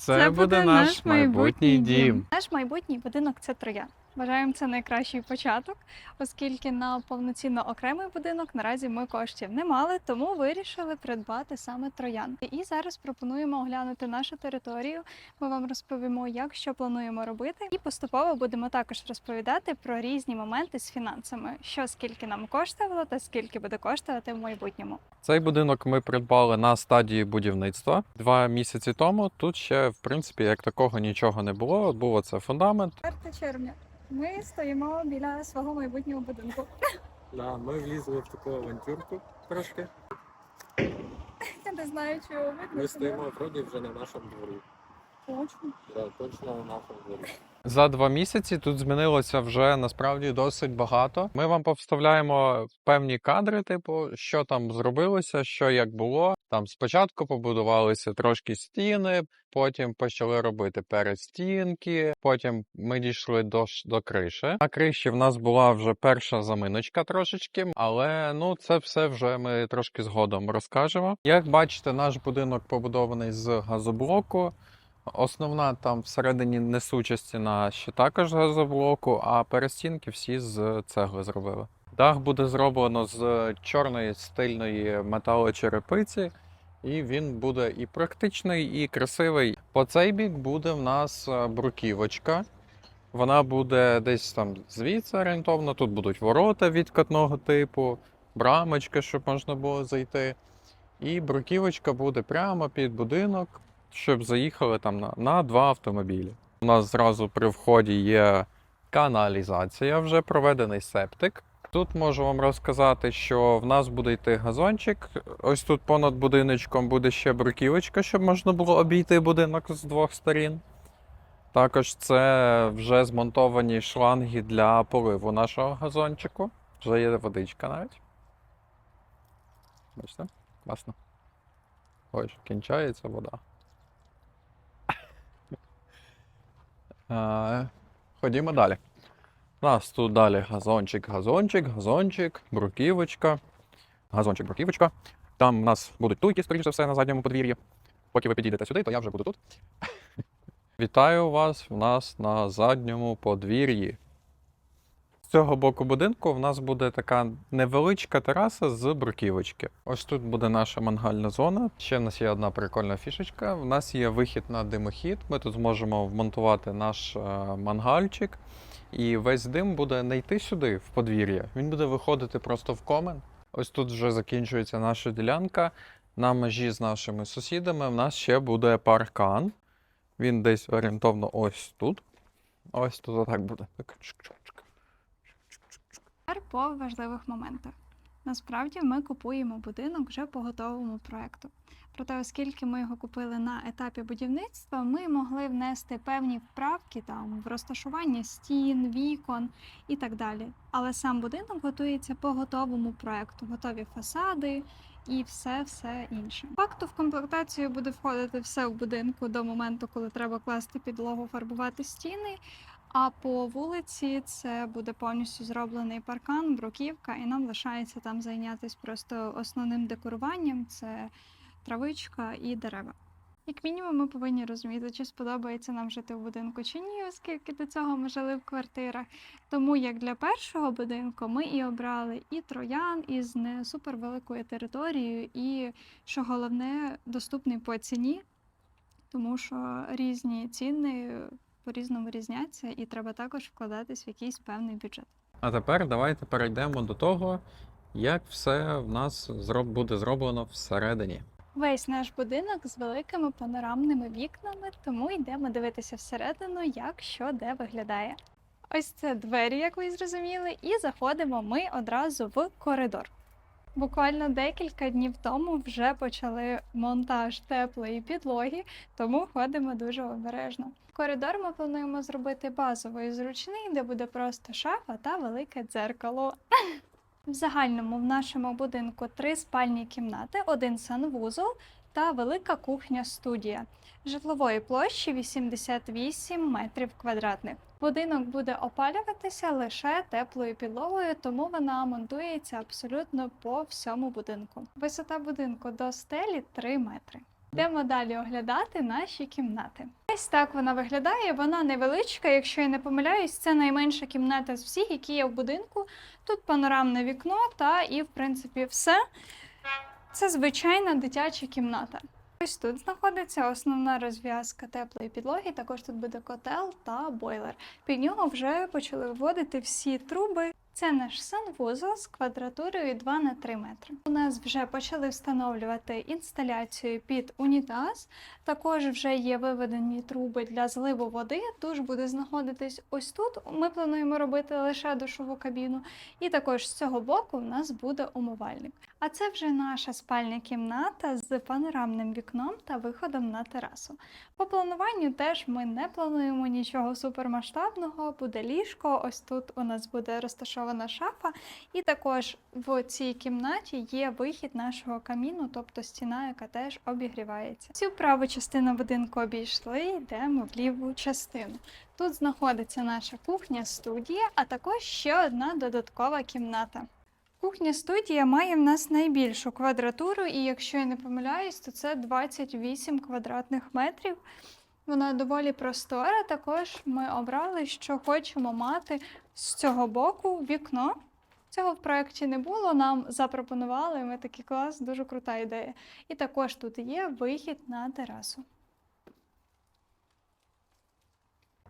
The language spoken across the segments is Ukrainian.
Це, буде наш майбутній дім. Наш майбутній будинок це троян. Вважаємо це найкращий початок, оскільки на повноцінно окремий будинок наразі ми коштів не мали, тому вирішили придбати саме троян. І зараз пропонуємо оглянути нашу територію. Ми вам розповімо, як що плануємо робити, і поступово будемо також розповідати про різні моменти з фінансами, що скільки нам коштувало та скільки буде коштувати в майбутньому. Цей будинок ми придбали на стадії будівництва два місяці тому. Тут ще, в принципі, як такого нічого не було. Було це фундамент. 4 червня. Ми стоїмо біля свого майбутнього будинку. Да, ми влізли в таку авантюрку трошки. Я не знаю, чого видно. Ми стоїмо вроді вже на нашому дворі. Точно. Да, точно на нашому дворі. За два місяці тут змінилося вже насправді досить багато. Ми вам повставляємо певні кадри, типу, що там зробилося, що як було. Там спочатку побудувалися трошки стіни, потім почали робити перестінки, потім ми дійшли до, до криші. На криші в нас була вже перша заминочка трошечки, але ну це все вже ми трошки згодом розкажемо. Як бачите, наш будинок побудований з газоблоку. Основна там всередині несуча стіна ще також газоблоку, а перестінки всі з цегли зробили. Дах буде зроблено з чорної стильної металочерепиці, і він буде і практичний, і красивий. По цей бік буде в нас е, бруківочка. Вона буде десь там звідси орієнтовно. Тут будуть ворота відкатного типу, брамочка, щоб можна було зайти. І бруківочка буде прямо під будинок щоб заїхали там на, на два автомобілі. У нас зразу при вході є каналізація, вже проведений септик. Тут можу вам розказати, що в нас буде йти газончик. Ось тут понад будиночком буде ще бруківочка, щоб можна було обійти будинок з двох сторін. Також це вже змонтовані шланги для поливу нашого газончику. Вже є водичка навіть. Бачите? Класно. Ось, кінчається вода. Ходімо далі. У нас тут далі газончик, газончик, газончик, бруківочка. Газончик, бруківочка. Там у нас будуть туйки, скоріше за все, на задньому подвір'ї. Поки ви підійдете сюди, то я вже буду тут. Вітаю вас у нас на задньому подвір'ї. Цього боку будинку в нас буде така невеличка тераса з бруківочки. Ось тут буде наша мангальна зона. Ще в нас є одна прикольна фішечка. У нас є вихід на димохід. Ми тут зможемо вмонтувати наш е, мангальчик. І весь дим буде не йти сюди, в подвір'я. Він буде виходити просто в комен. Ось тут вже закінчується наша ділянка. На межі з нашими сусідами в нас ще буде паркан. Він десь орієнтовно ось тут. Ось тут отак буде. Тепер по важливих моментах. Насправді ми купуємо будинок вже по готовому проекту. Проте, оскільки ми його купили на етапі будівництва, ми могли внести певні вправки там в розташування стін, вікон і так далі. Але сам будинок готується по готовому проекту, готові фасади і все все інше. Факту в комплектацію буде входити все в будинку до моменту, коли треба класти підлогу, фарбувати стіни. А по вулиці це буде повністю зроблений паркан, бруківка, і нам лишається там зайнятися просто основним декоруванням це травичка і дерева. Як мінімум, ми повинні розуміти, чи сподобається нам жити в будинку чи ні, оскільки до цього ми жили в квартирах. Тому як для першого будинку ми і обрали і троян із не супервеликою територією, і що головне, доступний по ціні, тому що різні ціни по-різному різняться, і треба також вкладатись в якийсь певний бюджет. А тепер давайте перейдемо до того, як все в нас зроб- буде зроблено всередині. Весь наш будинок з великими панорамними вікнами, тому йдемо дивитися всередину, як що де виглядає. Ось це двері, як ви зрозуміли, і заходимо ми одразу в коридор. Буквально декілька днів тому вже почали монтаж теплої підлоги, тому ходимо дуже обережно. Коридор ми плануємо зробити базовий зручний, де буде просто шафа та велике дзеркало. В загальному в нашому будинку три спальні кімнати, один санвузол та велика кухня-студія. Житлової площі 88 метрів квадратних. Будинок буде опалюватися лише теплою підлогою, тому вона монтується абсолютно по всьому будинку. Висота будинку до стелі 3 метри. Йдемо далі оглядати наші кімнати. Ось так вона виглядає. Вона невеличка, якщо я не помиляюсь, це найменша кімната з всіх, які є в будинку. Тут панорамне вікно та і, в принципі, все. Це звичайна дитяча кімната. Ось тут знаходиться основна розв'язка теплої підлоги. Також тут буде котел та бойлер. Під нього вже почали вводити всі труби. Це наш санвузол з квадратурою 2 на 3 метри. У нас вже почали встановлювати інсталяцію під унітаз. Також вже є виведені труби для зливу води. Душ буде знаходитись ось тут. Ми плануємо робити лише душову кабіну. І також з цього боку в нас буде умивальник. А це вже наша спальня кімната з панорамним вікном та виходом на терасу. По плануванню теж ми не плануємо нічого супермасштабного. Буде ліжко. Ось тут у нас буде розташована шафа, і також в цій кімнаті є вихід нашого каміну, тобто стіна, яка теж обігрівається. Цю праву частину будинку обійшли, йдемо в ліву частину. Тут знаходиться наша кухня-студія, а також ще одна додаткова кімната. Кухня-студія має в нас найбільшу квадратуру, і якщо я не помиляюсь, то це 28 квадратних метрів. Вона доволі простора. Також ми обрали, що хочемо мати з цього боку вікно. Цього в проєкті не було, нам запропонували. Ми такий клас, дуже крута ідея. І також тут є вихід на терасу.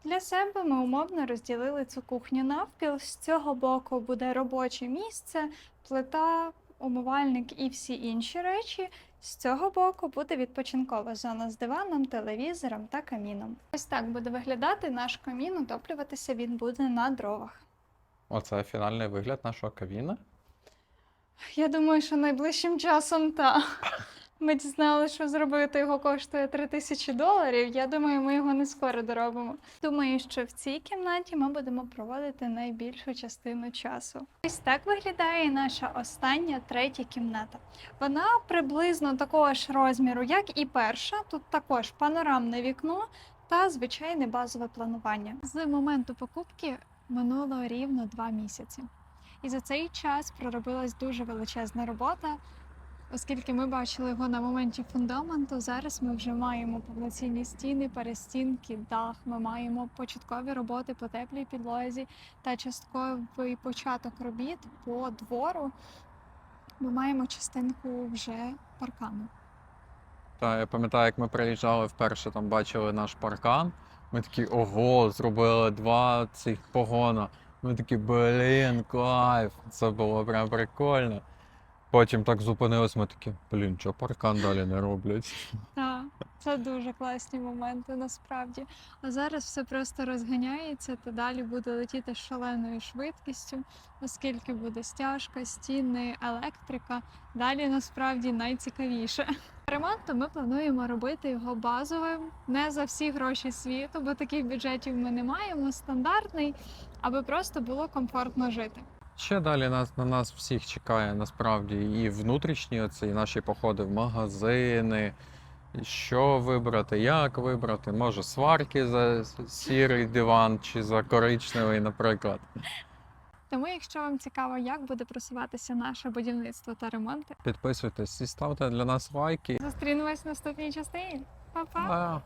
Для себе ми умовно розділили цю кухню навпіл. З цього боку буде робоче місце, плита, умивальник і всі інші речі. З цього боку буде відпочинкова зона з диваном, телевізором та каміном. Ось так буде виглядати наш камін. Утоплюватися він буде на дровах. Оце фінальний вигляд нашого кавіна. Я думаю, що найближчим часом та. Ми дізналися, що зробити його коштує 3 тисячі доларів. Я думаю, ми його не скоро доробимо. Думаю, що в цій кімнаті ми будемо проводити найбільшу частину часу. Ось так виглядає наша остання третя кімната. Вона приблизно такого ж розміру, як і перша. Тут також панорамне вікно та звичайне базове планування. З моменту покупки минуло рівно два місяці. І за цей час проробилась дуже величезна робота. Оскільки ми бачили його на моменті фундаменту, зараз ми вже маємо повноцінні стіни, перестінки, дах. Ми маємо початкові роботи по теплій підлозі та частковий початок робіт по двору. Ми маємо частинку вже паркану. Та я пам'ятаю, як ми приїжджали вперше, там бачили наш паркан. Ми такі, ого, зробили два цих погона. Ми такі, блін, кайф. Це було прям прикольно. Потім так зупинились, ми такі, блін, чого паркан далі не роблять? Так, це дуже класні моменти насправді. А зараз все просто розганяється та далі буде летіти шаленою швидкістю, оскільки буде стяжка, стіни, електрика. Далі насправді найцікавіше. Ремонту ми плануємо робити його базовим, не за всі гроші світу, бо таких бюджетів ми не маємо. Стандартний, аби просто було комфортно жити. Ще далі нас на нас всіх чекає насправді і внутрішні оці і наші походи в магазини. Що вибрати, як вибрати, може сварки за сірий диван чи за коричневий, наприклад. Тому, якщо вам цікаво, як буде просуватися наше будівництво та ремонти, Підписуйтесь і ставте для нас лайки. зустрінемось в наступній частині. Па-па!